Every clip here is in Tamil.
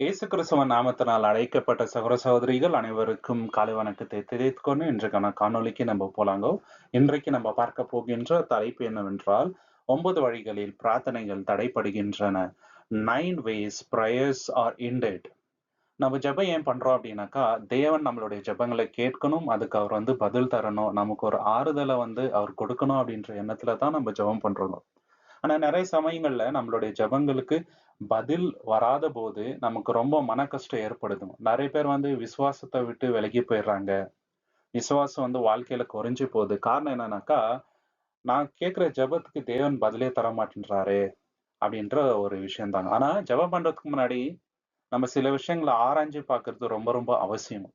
இயேசு கிறிஸ்துவன் நாமத்தினால் அழைக்கப்பட்ட சகோர சகோதரிகள் அனைவருக்கும் காலை வணக்கத்தை தெரிவித்துக்கொண்டு இன்றைக்கான காணொளிக்கு நம்ம போலாங்கோ. இன்றைக்கு நம்ம பார்க்க போகின்ற தலைப்பு என்னவென்றால் ஒன்பது வழிகளில் பிரார்த்தனைகள் தடைப்படுகின்றன nine ways prayers are hindered நம்ம ஜெபம் ஏன் பண்றோம் அப்படின்னாக்கா தேவன் நம்மளுடைய ஜெபங்களை கேட்கணும் அதுக்கு அவர் வந்து பதில் தரணும் நமக்கு ஒரு ஆறுதலை வந்து அவர் கொடுக்கணும் அப்படின்ற எண்ணத்துல தான் நம்ம ஜெபம் பண்றோம். ஆனா நிறைய சமயங்கள்ல நம்மளுடைய ஜெபங்களுக்கு பதில் வராத போது நமக்கு ரொம்ப மன கஷ்டம் ஏற்படுது. நிறைய பேர் வந்து விசுவாசத்தை விட்டு விலகி போயிடுறாங்க. விசுவாசம் வந்து வாழ்க்கையில குறைஞ்சு போகுது. காரணம் என்னன்னாக்கா நான் கேட்கிற ஜெபத்துக்கு தேவன் பதிலே தர மாட்டேன்றாரு அப்படின்ற ஒரு விஷயம் தாங்க ஆனா ஜெபம் பண்றதுக்கு முன்னாடி நம்ம சில விஷயங்களை ஆராய்ஞ்சு பார்க்கறது ரொம்ப ரொம்ப அவசியம்.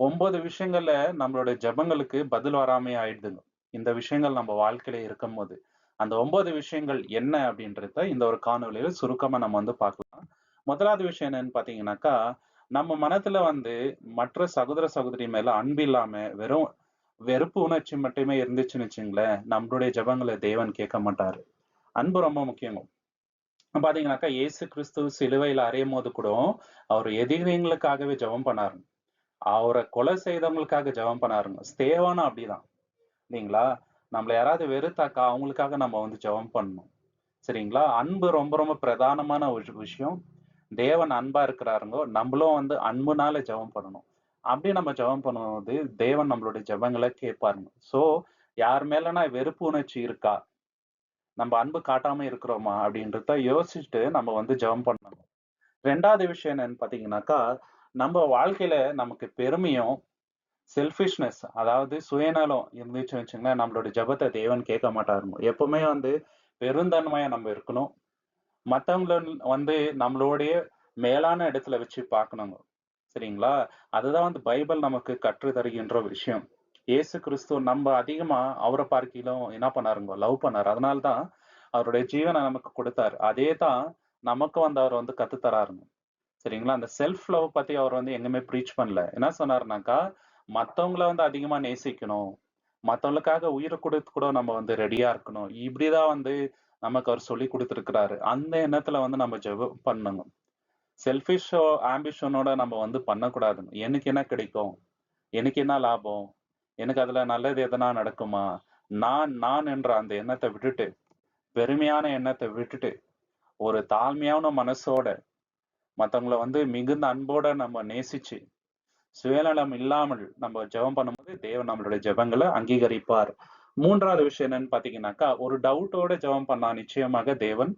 ஒன்பது விஷயங்கள்ல நம்மளுடைய ஜெபங்களுக்கு பதில் வராமே ஆயிடுதுங்க இந்த விஷயங்கள் நம்ம வாழ்க்கையில இருக்கும் போது அந்த ஒன்பது விஷயங்கள் என்ன அப்படின்றத இந்த ஒரு காணொலியில சுருக்கமா நம்ம வந்து பார்க்கலாம். முதலாவது விஷயம் என்னன்னு பாத்தீங்கன்னாக்கா நம்ம மனத்துல வந்து மற்ற சகோதர சகோதரி மேல அன்பு இல்லாம வெறும் வெறுப்பு உணர்ச்சி மட்டுமே இருந்துச்சுன்னு வச்சுங்களேன் நம்மளுடைய ஜெபங்களை தேவன் கேட்க மாட்டாரு. அன்பு ரொம்ப முக்கியம். பாத்தீங்கன்னாக்கா இயேசு கிறிஸ்து சிலுவையில அறையும் போது கூட அவர் எதிரிங்களுக்காகவே ஜெபம் பண்ணாருங்க. அவரை கொலை செய்தவங்களுக்காக ஜெபம் பண்ணாருங்க. ஸ்தேவானா அப்படிதான். இல்லைங்களா? நம்மளை யாராவது வெறுத்தாக்கா அவங்களுக்காக நம்ம வந்து ஜெபம் பண்ணணும். சரிங்களா? அன்பு ரொம்ப ரொம்ப பிரதானமான ஒரு விஷயம். தேவன் அன்பா இருக்கிறாருங்கோ நம்மளும் வந்து அன்புனால ஜெபம் பண்ணணும். அப்படி நம்ம ஜெபம் பண்ணும்போது தேவன் நம்மளுடைய ஜெபங்களை கேட்பாருங்க. சோ யார் மேலனா வெறுப்பு உணர்ச்சி இருக்கா? நம்ம அன்பு காட்டாம இருக்கிறோமா? அப்படின்றத யோசிச்சுட்டு நம்ம வந்து ஜெபம் பண்ணணும். ரெண்டாவது விஷயம் என்னன்னு பாத்தீங்கன்னாக்கா நம்ம வாழ்க்கையில நமக்கு பெருமையும் செல்ஃபிஷ்னஸ் அதாவது சுயநலம் இருந்துச்சு வச்சுங்களேன் நம்மளோட ஜபத்தை தேவன் கேட்க மாட்டாருங்க எப்பவுமே வந்து பெருந்தன்மையா நம்ம இருக்கணும். மற்றவங்கள வந்து நம்மளுடைய மேலான இடத்துல வச்சு பார்க்கணுங்க. சரிங்களா? அதுதான் வந்து பைபிள் நமக்கு கற்று தருகின்ற விஷயம். இயேசு கிறிஸ்துவ நம்ம அதிகமா அவரை பார்க்கிலும் என்ன பண்ணாருங்க? லவ் பண்ணாரு. அதனால்தான் அவருடைய ஜீவனை நமக்கு கொடுத்தாரு. அதே தான் நமக்கு வந்து அவர் வந்து கத்து தராருங்க. சரிங்களா? அந்த செல்ஃப் லவ் பத்தி அவர் வந்து எங்குமே ப்ரீச் பண்ணல. என்ன சொன்னாருனாக்கா மற்றவங்கள வந்து அதிகமா நேசிக்கணும். மற்றவங்களுக்காக உயிரை கொடுத்து கூட நம்ம வந்து ரெடியா இருக்கணும். இப்படிதான் வந்து நமக்கு அவர் சொல்லி கொடுத்துருக்கிறாரு. அந்த எண்ணத்துல வந்து நம்ம ஜெபம் பண்ணணும். செல்ஃபிஷோ ஆம்பிஷனோட நம்ம வந்து பண்ணக்கூடாதுங்க. எனக்கு என்ன கிடைக்கும்? எனக்கு என்ன லாபம்? எனக்கு அதுல நல்லது எதனா நடக்குமா? நான் நான் என்ற அந்த எண்ணத்தை விட்டுட்டு பெருமையான எண்ணத்தை விட்டுட்டு ஒரு தாழ்மையான மனசோட மற்றவங்கள வந்து மிகுந்த அன்போட நம்ம நேசிச்சு சுயநலம் இல்லாமல் நம்ம ஜெபம் பண்ணும்போது தேவன் நம்மளுடைய ஜெபங்களை அங்கீகரிப்பார். மூன்றாவது விஷயம் என்னன்னு பாத்தீங்கன்னாக்கா ஒரு டவுட்டோட ஜெபம் பண்ணா நிச்சயமாக தேவன்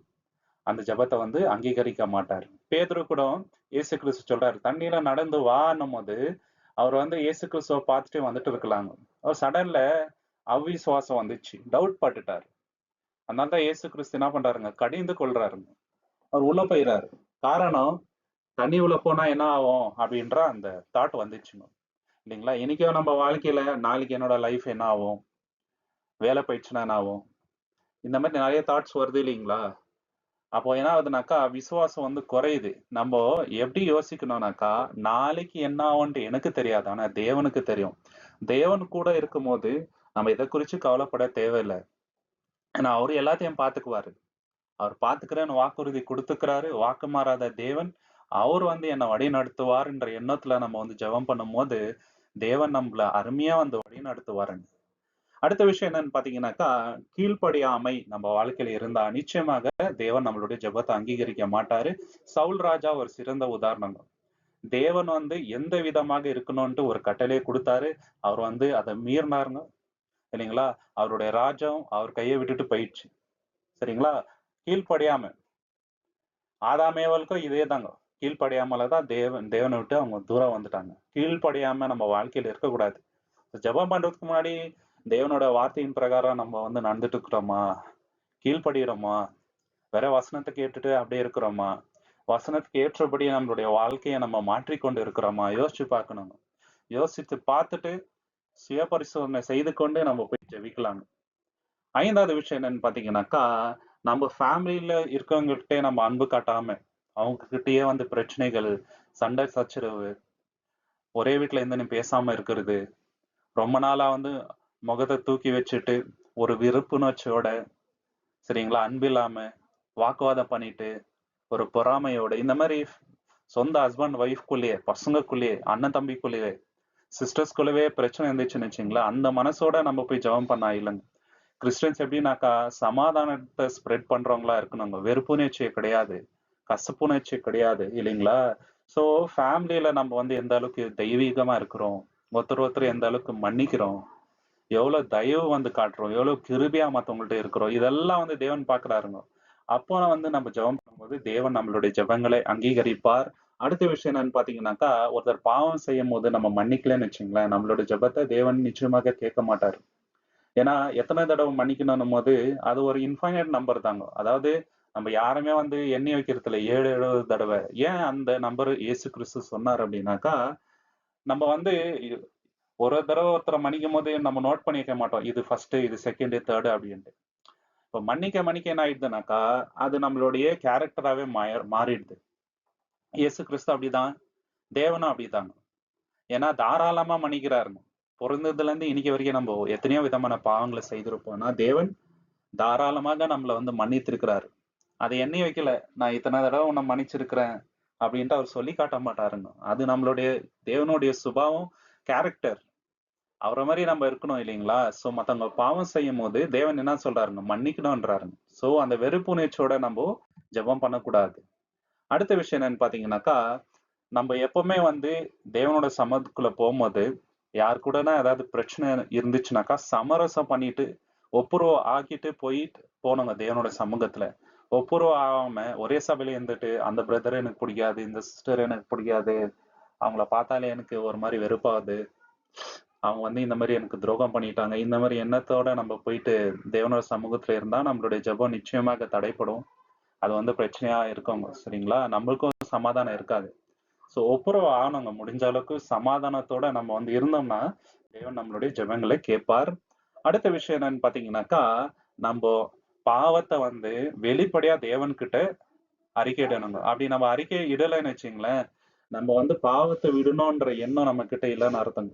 அந்த ஜெபத்தை வந்து அங்கீகரிக்க மாட்டார். பேதுரு கூட இயேசு கிறிஸ்து சொல்றாரு தண்ணியில நடந்து வான்னும் போது அவர் வந்து இயேசு கிறிஸ்துவ பார்த்துட்டு வந்துட்டு இருக்கலாங்க அவர் சடன்ல அவ்விசுவாசம் வந்துச்சு டவுட் பட்டுட்டாரு. அதனால தான் இயேசு கிறிஸ்து என்ன பண்றாருங்க? கடிந்து கொள்றாருங்க. அவர் உள்ள போயிறாரு. காரணம் தண்ணி உள்ள போனா என்ன ஆகும் அப்படின்ற அந்த தாட் வந்துச்சுங்க. இல்லைங்களா? இன்னைக்கோ நம்ம வாழ்க்கையில நாளைக்கு என்னோட லைஃப் என்ன ஆகும்? வேலை போயிடுச்சுன்னா என்ன ஆகும்? இந்த மாதிரி நிறைய தாட்ஸ் வருது இல்லைங்களா? அப்போ என்ன ஆகுதுனாக்கா விசுவாசம் வந்து குறையுது. நம்ம எப்படி யோசிக்கணும்னாக்கா நாளைக்கு என்ன ஆகும்ட்டு எனக்கு தெரியாது. ஆனா தேவனுக்கு தெரியும். தேவன் கூட இருக்கும்போது நம்ம இதை குறிச்சு கவலைப்பட தேவையில்லை. ஏன்னா அவரு எல்லாத்தையும் பாத்துக்குவாரு அவர் பாத்துக்கிறேன்னு வாக்குறுதி கொடுத்துக்கிறாரு. வாக்கு மாறாத தேவன் அவர் வந்து என்னை வழி நடத்துவார்ன்ற எண்ணத்துல நம்ம வந்து ஜெபம் பண்ணும்போது தேவன் நம்மள அருமையா வந்து வழி நடத்துவாருங்க அடுத்த விஷயம் என்னன்னு பாத்தீங்கன்னாக்கா கீழ்ப்படியாமை நம்ம வாழ்க்கையில இருந்தா நிச்சயமாக தேவன் நம்மளுடைய ஜெபத்தை அங்கீகரிக்க மாட்டாரு. சவுல் ராஜா ஒரு சிறந்த உதாரணம் தேவன் வந்து எந்த விதமாக இருக்கணும்ட்டு ஒரு கட்டளையை கொடுத்தாரு. அவர் வந்து அதை மீறினாருங்க. சரிங்களா அவருடைய ராஜம் அவர் கையை விட்டுட்டு போயிடுச்சு. சரிங்களா? கீழ்ப்படியாம. ஆதாமேவலுக்கும் இதே தாங்க கீழ்ப்படியாமல தான் தேவன் தேவனை விட்டு அவங்க தூரம் வந்துட்டாங்க. கீழ்ப்படியாம நம்ம வாழ்க்கையில இருக்கக்கூடாது. ஜெபம் பண்றதுக்கு முன்னாடி தேவனோட வார்த்தையின் பிரகாரம் நம்ம வந்து நடந்துட்டு இருக்கிறோமா கீழ்ப்படுகிறோமா வேற வசனத்தை கேட்டுட்டு அப்படியே இருக்கிறோமா? வசனத்துக்கு ஏற்றபடி நம்மளுடைய வாழ்க்கையை நம்ம மாற்றிக்கொண்டு இருக்கிறோமா? யோசிச்சு பார்க்கணும். யோசித்து பார்த்துட்டு சுய பரிசோதனை செய்து கொண்டு நம்ம போய் ஜெபிக்கலாம். ஐந்தாவது விஷயம் என்னன்னு பாத்தீங்கன்னாக்கா நம்ம ஃபேமிலியில இருக்கவங்ககிட்டே நம்ம அன்பு காட்டாம அவங்க கிட்டயே வந்து பிரச்சனைகள் சண்டை சச்சரவு ஒரே வீட்டுல இருந்து பேசாம இருக்கிறது. ரொம்ப நாளா வந்து முகத்தை தூக்கி வச்சுட்டு ஒரு விருப்புணர்ச்சியோட சரிங்களா அன்பு இல்லாம வாக்குவாதம் பண்ணிட்டு ஒரு பொறாமையோட இந்த மாதிரி சொந்த ஹஸ்பண்ட் ஒய்ஃப்குள்ளேயே பசங்கக்குள்ளேயே அண்ணன் தம்பிக்குள்ளேயே சிஸ்டர்ஸ்குள்ளவே பிரச்சனை இருந்துச்சுன்னு வச்சுங்களா அந்த மனசோட நம்ம போய் ஜெபம் பண்ண இல்லைங்க. கிறிஸ்டியன்ஸ் எப்படின்னாக்கா சமாதானத்தை ஸ்ப்ரெட் பண்றவங்களா இருக்கணுங்க. வெறுப்புணர்ச்சியே கிடையாது. கசப்புணர்ச்சி கிடையாது இல்லைங்களா? சோ ஃபேமிலியில நம்ம வந்து எந்த அளவுக்கு தெய்வீகமா இருக்கிறோம் ஒருத்தர் ஒருத்தர் எந்த அளவுக்கு மன்னிக்கிறோம் எவ்வளவு தயவு வந்து காட்டுறோம் எவ்வளவு கிருபியா மற்றவங்கள்ட்ட இருக்கிறோம் இதெல்லாம் வந்து தேவன் பாக்குறாருங்க அப்போ வந்து நம்ம ஜெபம் பண்ணும்போது தேவன் நம்மளுடைய ஜெபங்களை அங்கீகரிப்பார். அடுத்த விஷயம் என்னன்னு பாத்தீங்கன்னாக்கா ஒருத்தர் பாவம் செய்யும் போது நம்ம மன்னிக்கலன்னு வச்சுங்களேன் நம்மளோட ஜெபத்தை தேவன் நிச்சயமாக கேட்க மாட்டார். ஏன்னா எத்தனை தடவை மன்னிக்கணும் போது அது ஒரு இன்ஃபைனட் நம்பர் தாங்க. அதாவது நம்ம யாருமே வந்து எண்ணி வைக்கிறதுல ஏழு எழுபது தடவை. ஏன் அந்த நம்பர் இயேசு கிறிஸ்து சொன்னார் அப்படின்னாக்கா நம்ம வந்து ஒரு தடவை ஒருத்தரை மன்னிக்கும் போது நம்ம நோட் பண்ணிக்க மாட்டோம். இது ஃபர்ஸ்ட் இது செகண்ட் தேர்டு அப்படின்ட்டு. இப்போ மன்னிக்க மன்னிக்க என்ன ஆயிடுதுனாக்கா அது நம்மளுடைய கேரக்டராகவே மாறிடுது. இயேசு கிறிஸ்து அப்படிதான். தேவனும் அப்படிதாங்க ஏன்னா தாராளமா மன்னிக்கிறாருங்க. பிறந்ததுல இருந்து இன்னைக்கு வரைக்கும் நம்ம எத்தனையோ விதமான பாவங்களை செய்திருப்போம்னா தேவன் தாராளமாக நம்மளை வந்து மன்னித்திருக்கிறாரு. அதை எண்ணி வைக்கல. நான் இத்தனை தடவை உன்னை மன்னிச்சிருக்கிறேன் அப்படின்ட்டு அவர் சொல்லி காட்ட மாட்டாருங்க. அது நம்மளுடைய தேவனுடைய சுபாவம் கேரக்டர் அவரை மாதிரி நம்ம இருக்கணும் இல்லைங்களா? ஸோ மற்றவங்க பாவம் செய்யும் போது தேவன் என்ன சொல்றாருங்க? மன்னிக்கணும்ன்றாருங்க. ஸோ அந்த வெறுப்புணர்ச்சியோட நம்ம ஜெபம் பண்ணக்கூடாது. அடுத்த விஷயம் என்னன்னு பார்த்தீங்கன்னாக்கா நம்ம எப்பவுமே வந்து தேவனோட சமத்துக்குள்ள போகும்போது யார் கூடனா ஏதாவது பிரச்சனை இருந்துச்சுனாக்கா சமரசம் பண்ணிட்டு ஒப்புரவு ஆக்கிட்டு போயிட்டு போனோங்க தேவனோட சமூகத்துல. ஒப்புரவு ஆகாம ஒரே சபையில இருந்துட்டு அந்த பிரதர் எனக்கு பிடிக்காது இந்த சிஸ்டர் எனக்கு பிடிக்காது அவங்கள பார்த்தாலே எனக்கு ஒரு மாதிரி வெறுப்பாகுது. அவங்க வந்து இந்த மாதிரி எனக்கு துரோகம் பண்ணிட்டாங்க. இந்த மாதிரி எண்ணத்தோட நம்ம போயிட்டு தேவனோட சமூகத்துல இருந்தா நம்மளுடைய ஜெபம் நிச்சயமாக தடைப்படும் அது வந்து பிரச்சனையா இருக்கும் சரிங்களா? நம்மளுக்கும் சமாதானம் இருக்காது. ஸோ ஒப்புரவு ஆனவங்க முடிஞ்ச அளவுக்கு சமாதானத்தோட நம்ம வந்து இருந்தோம்னா தேவன் நம்மளுடைய ஜெபங்களை கேட்பார். அடுத்த விஷயம் என்னன்னு பாத்தீங்கன்னாக்கா நம்ம பாவத்தை வந்து வெளிப்படையா தேவன்கிட்ட அறிக்கையிடணுங்க. அப்படி நம்ம அறிக்கை இடலைன்னு வச்சுங்களேன் நம்ம வந்து பாவத்தை விடணும்ன்ற எண்ணம் நம்ம கிட்ட இல்லைன்னு அர்த்தங்க.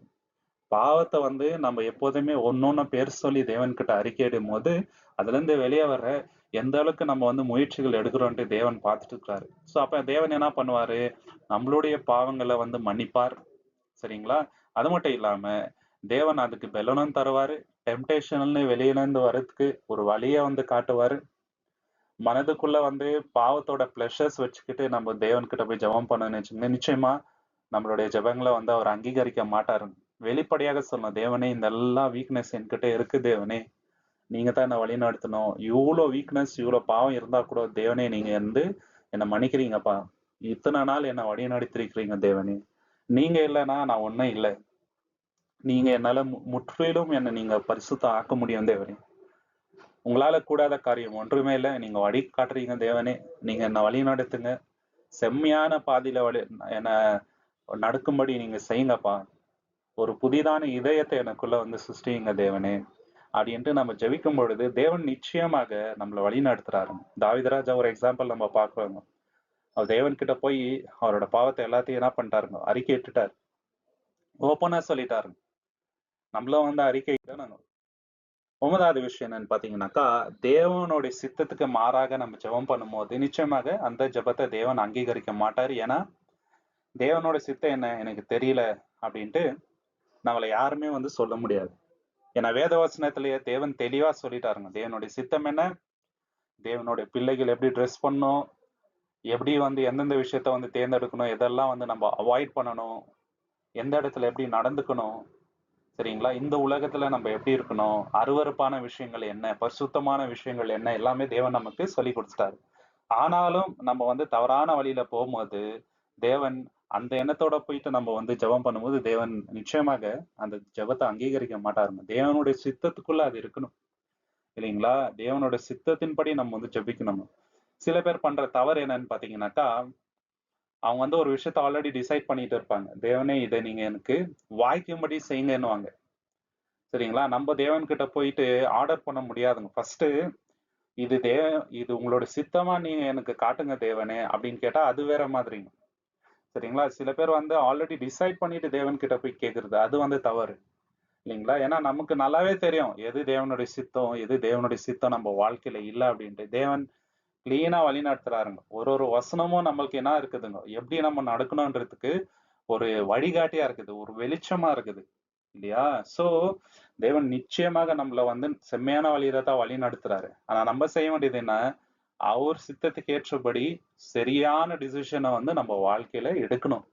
பாவத்தை வந்து நம்ம எப்போதுமே ஒன்னொன்னு பேர் சொல்லி தேவன்கிட்ட அறிக்கையிடும் போது அதுல இருந்து வெளியே வர்ற எந்த அளவுக்கு நம்ம வந்து முயற்சிகள் எடுக்கிறோன்ட்டு தேவன் பார்த்துட்டு இருக்காரு ஸோ அப்ப தேவன் என்ன பண்ணுவாரு? நம்மளுடைய பாவங்களை வந்து மன்னிப்பார். சரிங்களா? அது மட்டும் இல்லாம தேவன் அதுக்கு பெலனும் தருவாரு. டெம்டேஷன்ல வெளியிலேருந்து வரதுக்கு வர்றதுக்கு ஒரு வழியை வந்து காட்டுவார். மனதுக்குள்ள வந்து பாவத்தோட ப்ளஷர்ஸ் வச்சுக்கிட்டு நம்ம தேவன்கிட்ட போய் ஜெபம் பண்ணணும்னு வச்சுக்கோங்க நிச்சயமா நம்மளுடைய ஜெபங்களை வந்து அவர் அங்கீகரிக்க மாட்டார். வெளிப்படையாக சொல்லணும் தேவனே இந்த எல்லா வீக்னஸ் என்கிட்ட இருக்கு தேவனே. நீங்க தான் என்னை வழி நடத்தணும் இவ்வளோ வீக்னஸ் இவ்வளோ பாவம் இருந்தா கூட தேவனே நீங்க வந்து என்னை மன்னிக்கிறீங்கப்பா. இத்தனை நாள் என்னை வழி நடத்திருக்கிறீங்க தேவனே. நீங்க இல்லைன்னா நான் ஒன்றும் இல்லை. நீங்க என்னால முற்றிலும் என்னை நீங்க பரிசுத்த ஆக்க முடியும் தேவனே உங்களால கூடாத காரியம் ஒன்றுமே இல்லை. நீங்க வழி காட்டுறீங்க தேவனே. நீங்க என்ன வழி நடத்துங்க. செம்மையான பாதியில வழி என்ன நடக்கும்படி நீங்க செய்யுங்கப்பா. ஒரு புதிதான இதயத்தை எனக்குள்ள வந்து சிருஷ்டிங்க தேவனே. அப்படின்ட்டு நம்ம ஜெபிக்கும் பொழுது தேவன் நிச்சயமாக நம்மளை வழி நடத்துறாரு. தாவிதராஜா ஒரு எக்ஸாம்பிள் நம்ம பார்க்கிறோங்க. அவர் தேவன் கிட்ட போய் அவரோட பாவத்தை எல்லாத்தையும் என்ன பண்ணிட்டாருங்க? அறிக்கை இட்டுட்டாரு ஓப்பனா சொல்லிட்டாருங்க. நம்மளும் வந்து அறிக்கை தான் ஒன்பதாவது விஷயம் என்னன்னு பாத்தீங்கன்னாக்கா தேவனுடைய சித்தத்துக்கு மாறாக நம்ம ஜெபம் பண்ணும்போது நிச்சயமாக அந்த ஜெபத்தை தேவன் அங்கீகரிக்க மாட்டார். ஏன்னா தேவனோட சித்தம் என்ன எனக்கு தெரியல அப்படின்ட்டு நம்மளை யாருமே வந்து சொல்ல முடியாது. ஏன்னா வேதவசனத்திலேயே தேவன் தெளிவா சொல்லிட்டாருங்க. தேவனுடைய சித்தம் என்ன? தேவனுடைய பிள்ளைகள் எப்படி ட்ரெஸ் பண்ணணும்? எப்படி வந்து எந்தெந்த விஷயத்த வந்து தேர்ந்தெடுக்கணும்? எதெல்லாம் வந்து நம்ம அவாய்ட் பண்ணணும்? எந்த இடத்துல எப்படி நடந்துக்கணும்? சரிங்களா? இந்த உலகத்துல நம்ம எப்படி இருக்கணும்? அருவருப்பான விஷயங்கள் என்ன? பரிசுத்தமான விஷயங்கள் என்ன? எல்லாமே தேவன் நமக்கு சொல்லி கொடுத்துட்டாரு. ஆனாலும் நம்ம வந்து தவறான வழியில போகும்போது தேவன் அந்த எண்ணத்தோட போயிட்டு நம்ம வந்து ஜெபம் பண்ணும்போது தேவன் நிச்சயமாக அந்த ஜெபத்தை அங்கீகரிக்க மாட்டாருங்க தேவனுடைய சித்தத்துக்குள்ள அது இருக்கணும். இல்லைங்களா? தேவனோட சித்தத்தின்படி நம்ம வந்து ஜெபிக்கணும். சில பேர் பண்ற தவறு என்னன்னு பாத்தீங்கன்னாக்கா அவங்க வந்து ஒரு விஷயத்த ஆல்ரெடி டிசைட் பண்ணிட்டு இருப்பாங்க. தேவனே இதை நீங்க எனக்கு வாய்க்கும்படி செய்யுங்கன்னுவாங்க. சரிங்களா? நம்ம தேவன் கிட்ட போயிட்டு ஆர்டர் பண்ண முடியாதுங்க. ஃபர்ஸ்ட் இது தேவ இது உங்களோட சித்தமா நீங்க எனக்கு காட்டுங்க தேவனே அப்படின்னு கேட்டா அது வேற மாதிரிங்க. சரிங்களா? சில பேர் வந்து ஆல்ரெடி டிசைட் பண்ணிட்டு தேவன் கிட்ட போய் கேக்குறது அது வந்து தவறு. இல்லைங்களா? ஏன்னா நமக்கு நல்லாவே தெரியும். எது தேவனுடைய சித்தம் எது தேவனுடைய சித்தம் நம்ம வாழ்க்கையில இல்லை அப்படின்ட்டு. தேவன் கிளீனா வழி நடத்துறாருங்க ஒரு ஒரு வசனமும் நம்மளுக்கு என்ன இருக்குதுங்க? எப்படி நம்ம நடக்கணும்ன்றதுக்கு ஒரு வழிகாட்டியா இருக்குது. ஒரு வெளிச்சமா இருக்குது. இல்லையா? சோ தேவன் நிச்சயமாக நம்மள வந்து செம்மையான வழியில தான் வழி நடத்துறாரு ஆனா நம்ம செய்ய வேண்டியது என்ன? அவர் சித்தத்துக்கு ஏற்றபடி சரியான டிசிஷனை வந்து நம்ம வாழ்க்கையில எடுக்கணும்.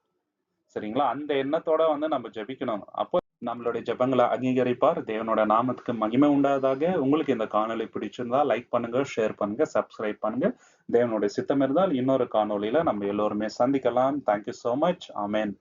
சரிங்களா? அந்த எண்ணத்தோட வந்து நம்ம ஜெபிக்கணும். அப்போ நம்மளுடைய ஜெபங்களை அங்கீகரிப்பார். தேவனோட நாமத்துக்கு மகிமை உண்டாதாக உங்களுக்கு இந்த காணொலி பிடிச்சிருந்தா லைக் பண்ணுங்க ஷேர் பண்ணுங்க சப்ஸ்கிரைப் பண்ணுங்க. தேவனுடைய சித்தம் இருந்தால் இன்னொரு காணொலியில நம்ம எல்லோருமே சந்திக்கலாம். தேங்க்யூ சோ மச் அமேன்